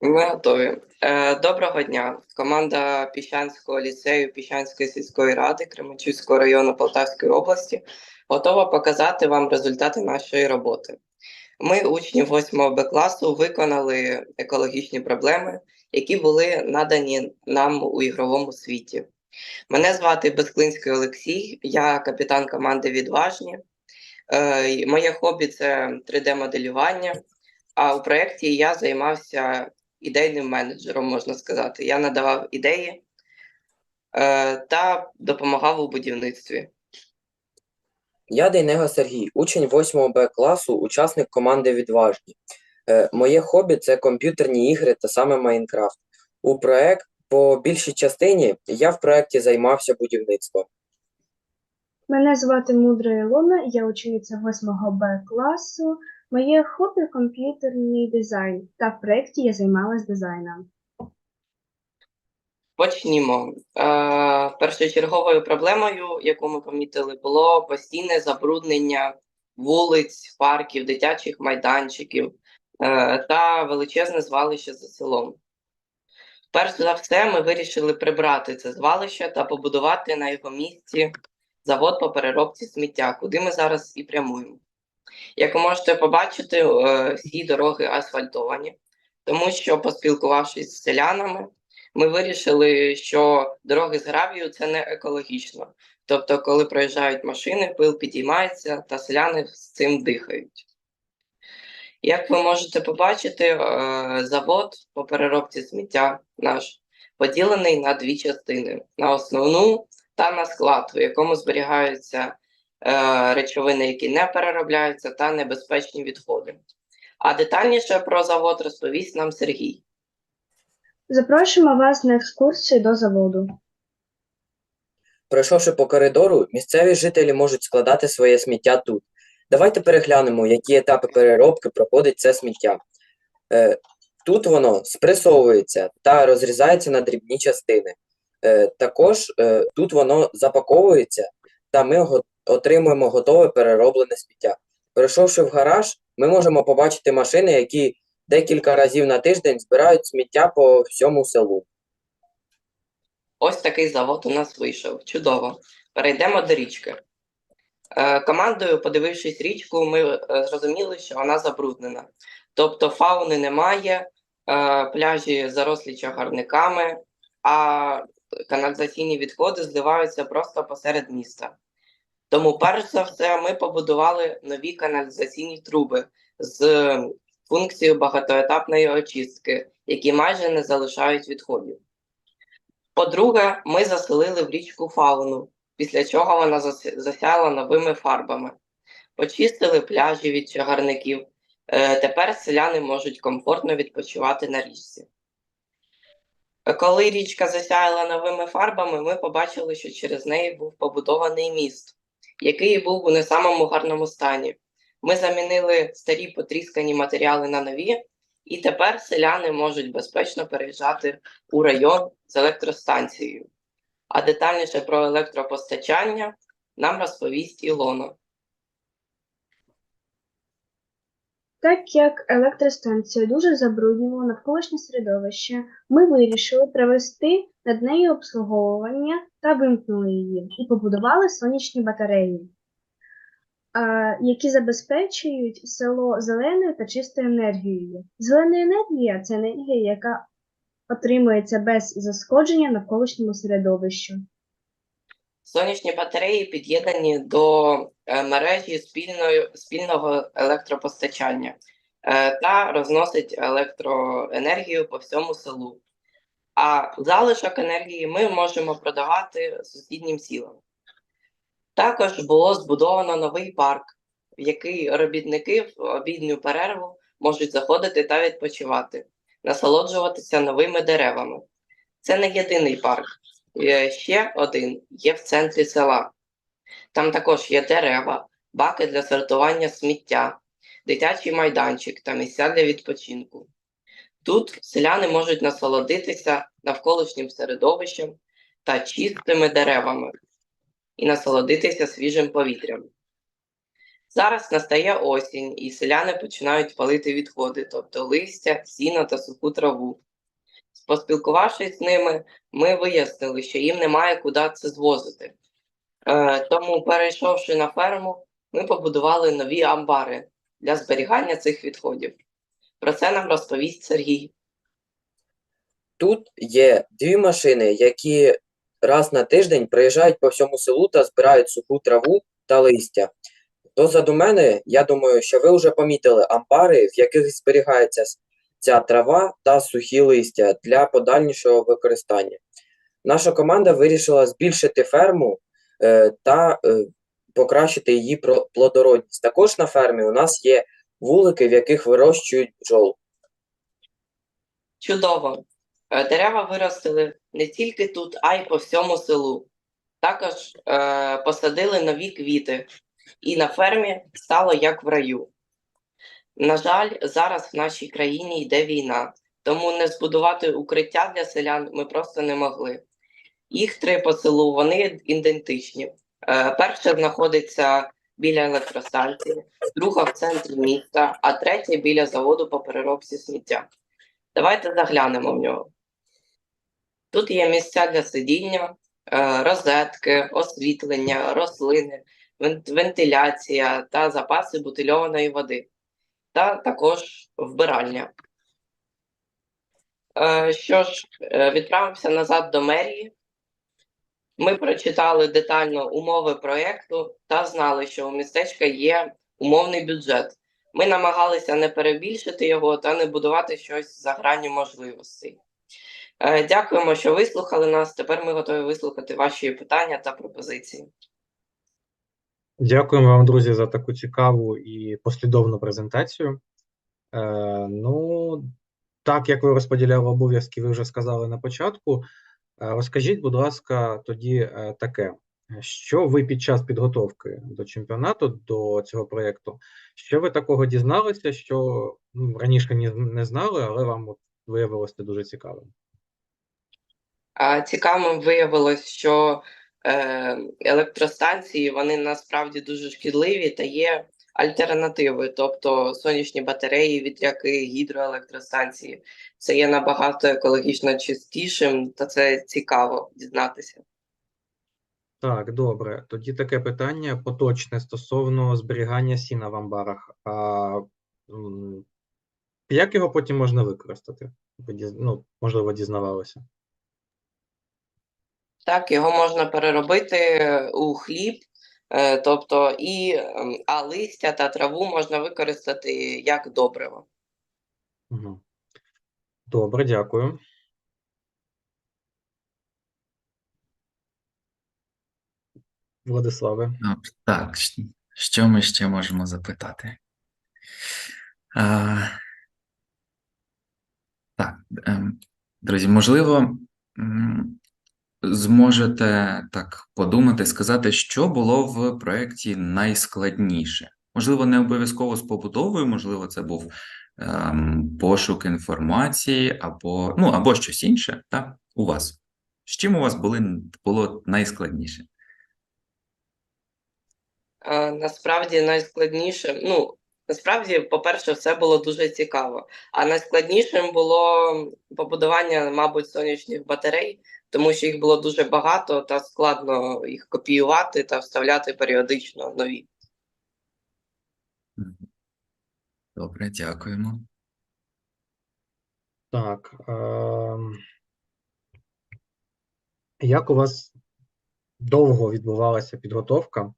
Ми готові. Е, Доброго дня. Команда Піщанського ліцею Піщанської сільської ради Кременчуцького району Полтавської області готова показати вам результати нашої роботи. Ми, учні 8 Б класу, виконали екологічні проблеми, які були надані нам у ігровому світі. Мене звати Безклинський Олексій, я капітан команди Відважні. Е, Моє хобі це 3D-моделювання. А у проєкті я займався ідейним менеджером, можна сказати. Я надавав ідеї е, та допомагав у будівництві. Я Дейнега Сергій, учень 8 Б класу, учасник команди Відважні. Е, Моє хобі це комп'ютерні ігри та саме Майнкрафт. У проект по більшій частині я в проєкті займався будівництвом. Мене звати Мудра Ілона, я учениця 8 Б класу. Моє хобі комп'ютерний дизайн, та в проєкті я займалась дизайном. Почнімо. Е, першочерговою проблемою, яку ми помітили, було постійне забруднення вулиць, парків, дитячих майданчиків е, та величезне звалище за селом. Перш за все, ми вирішили прибрати це звалище та побудувати на його місці завод по переробці сміття, куди ми зараз і прямуємо. Як ви можете побачити, е, всі дороги асфальтовані, тому що, поспілкувавшись з селянами, ми вирішили, що дороги з гравію це не екологічно. Тобто, коли проїжджають машини, пил підіймається та селяни з цим дихають. Як ви можете побачити, е, завод по переробці сміття наш поділений на дві частини: на основну та на склад, у якому зберігаються речовини, які не переробляються, та небезпечні відходи. А детальніше про завод розповість нам Сергій. Запрошуємо вас на екскурсію до заводу. Пройшовши по коридору, місцеві жителі можуть складати своє сміття тут. Давайте переглянемо, які етапи переробки проходить це сміття. Е, Тут воно спресовується та розрізається на дрібні частини. Е, Також е, тут воно запаковується, та ми отримуємо готове перероблене сміття. Прийшовши в гараж, ми можемо побачити машини, які декілька разів на тиждень збирають сміття по всьому селу. Ось такий завод у нас вийшов. Чудово. Перейдемо до річки. Е, командою, подивившись річку, ми е, зрозуміли, що вона забруднена. Тобто фауни немає, е, пляжі зарослі чагарниками, а каналізаційні відходи зливаються просто посеред міста. Тому, перш за все, ми побудували нові каналізаційні труби з функцією багатоетапної очистки, які майже не залишають відходів. По-друге, ми заселили в річку фауну, після чого вона зас- засяяла новими фарбами. Почистили пляжі від чагарників. Е, Тепер селяни можуть комфортно відпочивати на річці. Коли річка засяяла новими фарбами, ми побачили, що через неї був побудований міст, який був у не самому гарному стані. Ми замінили старі потріскані матеріали на нові, і тепер селяни можуть безпечно переїжджати у район з електростанцією. А детальніше про електропостачання нам розповість Ілона. Так як електростанція дуже забруднювала навколишнє середовище, ми вирішили провести над нею обслуговування та вимкнули її і побудували сонячні батареї, які забезпечують село зеленою та чистою енергією. Зелена енергія це енергія, яка отримується без зашкодження навколишньому середовищу. Сонячні батареї під'єднані до е, мережі спільної, спільного електропостачання е, та розносить електроенергію по всьому селу. А залишок енергії ми можемо продавати сусіднім сілам. Також було збудовано новий парк, в який робітники в обідню перерву можуть заходити та відпочивати, насолоджуватися новими деревами. Це не єдиний парк. Ще один є в центрі села. Там також є дерева, баки для сортування сміття, дитячий майданчик та місця для відпочинку. Тут селяни можуть насолодитися навколишнім середовищем та чистими деревами і насолодитися свіжим повітрям. Зараз настає осінь, і селяни починають палити відходи, тобто листя, сіно та суху траву. Поспілкувавшись з ними, ми вияснили, що їм немає куди це звозити. Е, тому, перейшовши на ферму, ми побудували нові амбари для зберігання цих відходів. Про це нам розповість Сергій. Тут є дві машини, які раз на тиждень приїжджають по всьому селу та збирають суху траву та листя. Позаду мене, я думаю, що ви вже помітили амбари, в яких зберігається ця трава та сухі листя для подальшого використання. Наша команда вирішила збільшити ферму е, та е, покращити її плодородність. Також на фермі у нас є вулики, в яких вирощують бджол. Чудово! Е, Дерева виростили не тільки тут, а й по всьому селу. Також е, посадили нові квіти, і на фермі стало як в раю. На жаль, зараз в нашій країні йде війна, тому не збудувати укриття для селян ми просто не могли. Їх три по селу, вони ідентичні. Е, перша знаходиться біля електростанції, друга в центрі міста, а третя біля заводу по переробці сміття. Давайте заглянемо в нього. Тут є місця для сидіння, е, розетки, освітлення, рослини, вентиляція та запаси бутильованої води, та також вбиральня. Е, Що ж, е, відправимося назад до мерії. Ми прочитали детально умови проєкту та знали, що у містечка є умовний бюджет. Ми намагалися не перебільшити його та не будувати щось за гранню можливостей. Е, Дякуємо, що вислухали нас. Тепер ми готові вислухати ваші питання та пропозиції. Дякуємо вам, друзі, за таку цікаву і послідовну презентацію. Е, ну, так як ви розподіляли обов'язки, ви вже сказали на початку. Розкажіть, будь ласка, тоді е, таке, що ви під час підготовки до чемпіонату, до цього проєкту, що ви такого дізналися, що ну, раніше не знали, але вам виявилося дуже цікавим? Цікавим виявилось, що е, електростанції вони насправді дуже шкідливі та є альтернативи, тобто сонячні батареї, вітряки, гідроелектростанції. Це є набагато екологічно чистішим, та це цікаво дізнатися. Так, добре. Тоді таке питання поточне стосовно зберігання сіна в амбарах. А, як його потім можна використати? Ну, можливо, дізнавалися. Так, його можна переробити у хліб, е, тобто і ем, а листя та траву можна використати як добриво. Добре, дякую. Владиславе. Так, що ми ще можемо запитати? А, так, ем, друзі, можливо, зможете так подумати, сказати, що було в проєкті найскладніше. Можливо, не обов'язково з побудовою, можливо, це був ем, пошук інформації або, ну, або щось інше, так, у вас. З чим у вас були, було найскладніше? Е, Насправді найскладніше, ну, насправді, по-перше, все було дуже цікаво. А найскладнішим було побудування, мабуть, сонячних батарей, тому що їх було дуже багато та складно їх копіювати та вставляти періодично нові. Добре, дякуємо. Так. ем, Як у вас довго відбувалася підготовка?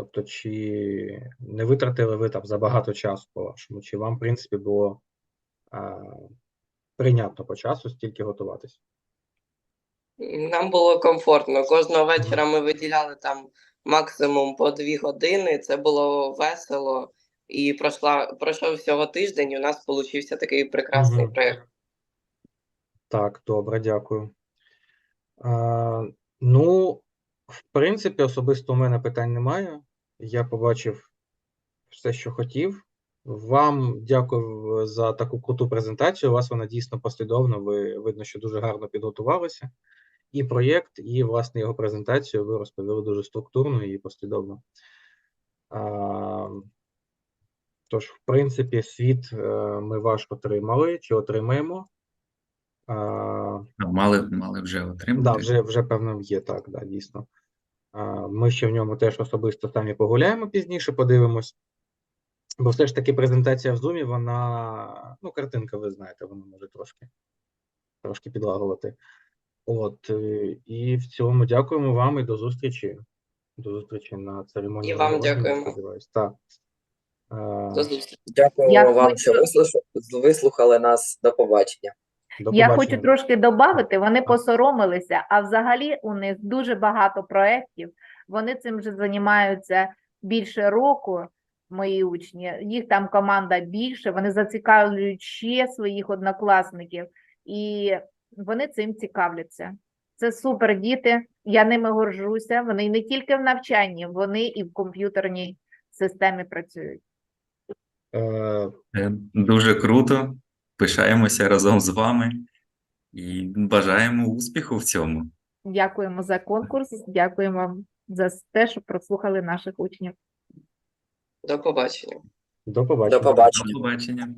Тобто, чи не витратили ви там забагато часу по-вашому, чи вам, в принципі, було а, прийнятно по часу стільки готуватись? Нам було комфортно. Кожного вечора ми виділяли там максимум по дві години. Це було весело. І пройшла, пройшов всього тиждень, і у нас получився такий прекрасний Мгм. проєкт. Так, добре, дякую. А, ну, в принципі, особисто у мене питань немає. Я побачив все, що хотів. Вам дякую за таку круту презентацію. У вас вона дійсно послідовна. Ви видно, що дуже гарно підготувалися. І проєкт, і власне його презентацію ви розповіли дуже структурно і послідовно. А, Тож, в принципі, світ е, ми ваш отримали чи отримаємо. А, Мали, мали вже Да, отримати. вже, вже певно є так, да, дійсно. Ми ще в ньому теж особисто самі погуляємо пізніше, подивимось. Бо все ж таки презентація в Zoom, вона, ну, картинка, ви знаєте, вона може трошки, трошки підлагувати. От, е, і в цілому дякуємо вам і до зустрічі. До зустрічі на церемонії. І вам дякуємо. Так. Е, До зустрічі. Дякуємо Я вам, що хочу- вислуш- вислухали нас. До побачення. До Я хочу трошки додати, вони посоромилися, а взагалі у них дуже багато проєктів. Вони цим вже займаються більше року, мої учні. Їх там команда більше, вони зацікавлюють ще своїх однокласників, і вони цим цікавляться. Це супер діти. Я ними горжуся. Вони не тільки в навчанні, вони і в комп'ютерній системі працюють. Е, Е, Дуже круто. Пишаємося разом з вами і бажаємо успіху в цьому. Дякуємо за конкурс, дякуємо вам за те, що прослухали наших учнів. До побачення. До побачення. До побачення. До побачення.